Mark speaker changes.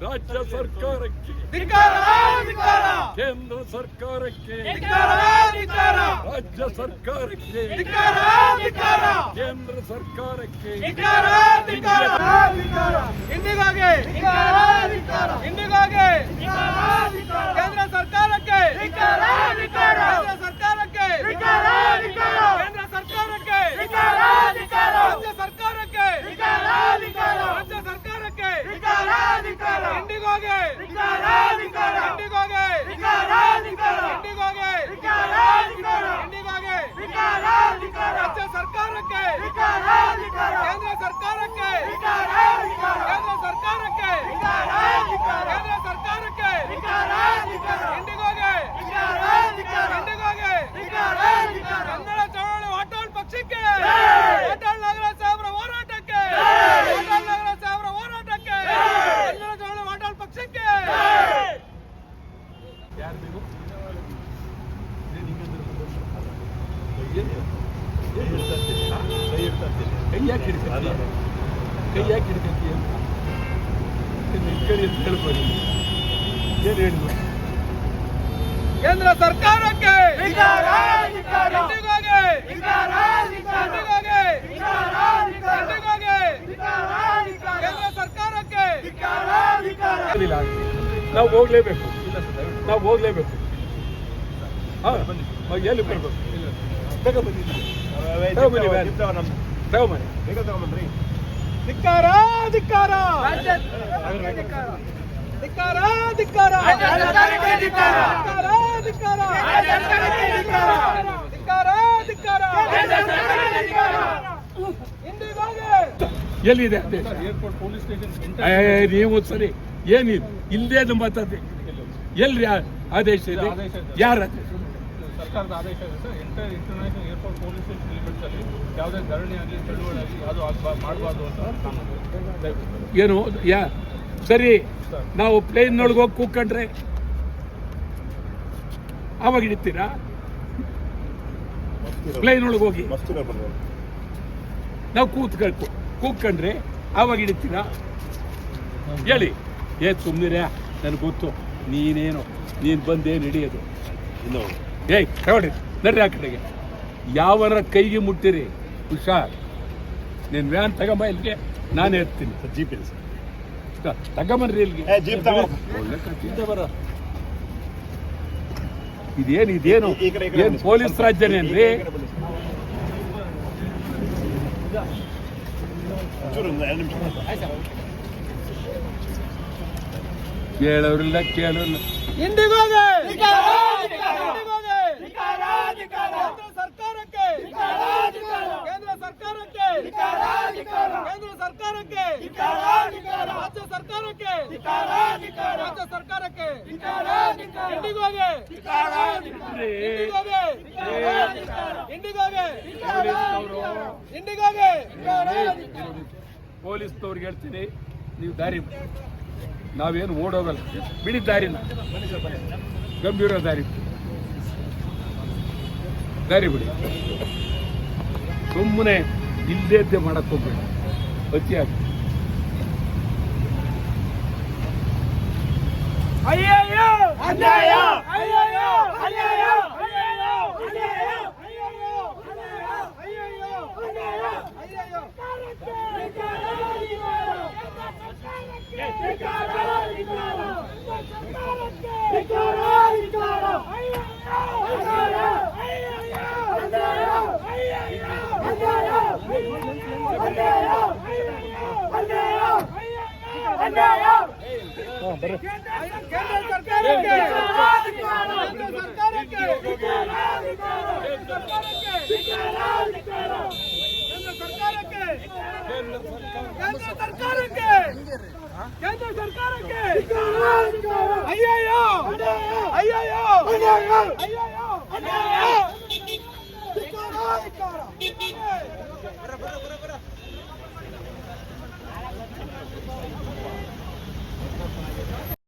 Speaker 1: ರಾಜ್ಯ ಸರ್ಕಾರಕ್ಕೆ. ಕೇಂದ್ರ ಸರ್ಕಾರಕ್ಕೆ. ರಾಜ್ಯ ಸರ್ಕಾರಕ್ಕೆ. ಕೇಂದ್ರ ಸರ್ಕಾರಕ್ಕೆ.
Speaker 2: ಇಂದಿಗಾಗೆ.
Speaker 1: ಕೈ ಯಾಕೆ ಹಿಡ್ಕತ್ತೀಯ ಕೈ ಯಾಕೆ ಅಂತ ಹೇಳ್ಬೋದು ಏನು ಹೇಳಿದ್ರು
Speaker 2: ಕೇಂದ್ರ ಸರ್ಕಾರಕ್ಕೆ.
Speaker 1: ನಾವು ಹೋಗ್ಲೇಬೇಕು. ನಾವು ಹೋಗ್ಲೇಬೇಕು. ಹಾಂ. ಎಲ್ಲಿದೆ
Speaker 3: ಏರ್ಪೋರ್ಟ್ ಪೊಲೀಸ್ ಸ್ಟೇಷನ್
Speaker 1: ನೀವು ಸರಿ. ಏನಿದೆ? ಇಲ್ಲದೆ ಮಾತಾಡ್ತೀವಿ ಎಲ್ರಿ ಆದೇಶ ಇದೆ? ಯಾರ
Speaker 3: ಸರ್ಕಾರದ ಆದೇಶ ಇದೆ sir. Enter international airport police station ಲಿಮಿಟ್ಸಲ್ಲಿ ಯಾವುದೇ ಧರಣಿ ಆಗಲಿ ಚಳುವಳಿ ಆಗಲಿ ಅದು ಆಗಬಾರ್ದು ಮಾಡಬಾರ್ದು ಅಂತ ಕಾನೂನು
Speaker 1: ಏನು? ಯಾ ಸರಿ. ನಾವು ಪ್ಲೇನ್ನೊಳಗೆ ಹೋಗಿ ಕೂತ್ಕೊಂಡ್ರೆ ಅವಾಗ ಹಿಡಿತೀರಾ ಪ್ಲೇನ್ ಒಳಗೆ ಹೋಗಿ. ನಾವು ಕೂತ್ಕೊಳ್ಕು ಕೂತ್ಕೊಂಡ್ರೆ ಆವಾಗ ಹಿಡಿತೀರಾ ಹೇಳಿ. ಏ ಸುಮ್ಮನಿರ ನನಗೆ ಗೊತ್ತು. ನೀನೇನು? ನೀನು ಬಂದೇನು ಹಿಡಿಯೋದು? ಏಯ್ ತಗೊಳ್ರಿ ನಡ್ರಿ ಆ ಕಡೆಗೆ. ಯಾವರ ಕೈಗೆ ಮುಟ್ಟಿರಿ? ಹುಷಾರ್. ನೀನು ವ್ಯಾನ್ ತಗೊಂಬ ಇಲ್ಲಿಗೆ ನಾನು ಇರ್ತೀನಿ
Speaker 4: ಜೀಪ್ ಇಲ್ಲ ಸರ್.
Speaker 1: ತಗೊಂಬನ್ರಿ ಇಲ್ಲಿಗೆ.
Speaker 4: ಏ, ಜೀಪ್ ತಗೊಂಡು
Speaker 1: ಒಳ್ಳೆ ಬರ. ಇದೇನು ಇದೇನು? ಏನು. ಪೊಲೀಸ್ ರಾಜ್ಯನೇನ್ರಿ? ಕೇಳೋರಿಲ್ಲ ಕೇಳೋರಿಲ್ಲ
Speaker 2: ಇಂದಿಗೋಗೆ ಕೇಂದ್ರ ಸರ್ಕಾರಕ್ಕೆ ಕೇಂದ್ರ ಸರ್ಕಾರಕ್ಕೆ ಕೇಂದ್ರ ಸರ್ಕಾರಕ್ಕೆ ರಾಜ್ಯ ಸರ್ಕಾರಕ್ಕೆ ರಾಜ್ಯ ಸರ್ಕಾರಕ್ಕೆ ಇಂಡಿಗೋಗೆ ಇಂಡಿಗೋಗೆ ಇಂಡಿಗೋಗೆ ಇಂಡಿಗೋಗೆ
Speaker 1: ಪೊಲೀಸ್ನವ್ರಿಗೆ ಹೇಳ್ತೀನಿ, ನೀವು ದಾರಿ. ನಾವೇನು ಓಡೋಗಲ್ಲ. ಬಿಡಿ ದಾರಿನ. ಗಂಭೀರ ದಾರಿ. ದಾರಿ ಬಿಡಿ. ಸುಮ್ಮನೆ ಇಲ್ಲದೇ ಮಾಡಕ್ಕೆ ಹೋಗ್ಬೇಡಿ. ಅತಿಯಾಗಿ.
Speaker 2: ஐயோ அநியாயம் ஐயோ அநியாயம் அநியாயம் அநியாயம் அநியாயம் ಕೇಂದ್ರ ಸರ್ಕಾರಕ್ಕೆ ಅಯ್ಯಯ್ಯೋ ಅಯ್ಯಯ್ಯೋ ಅಯ್ಯಯ್ಯೋ ಅಯ್ಯಯ್ಯೋ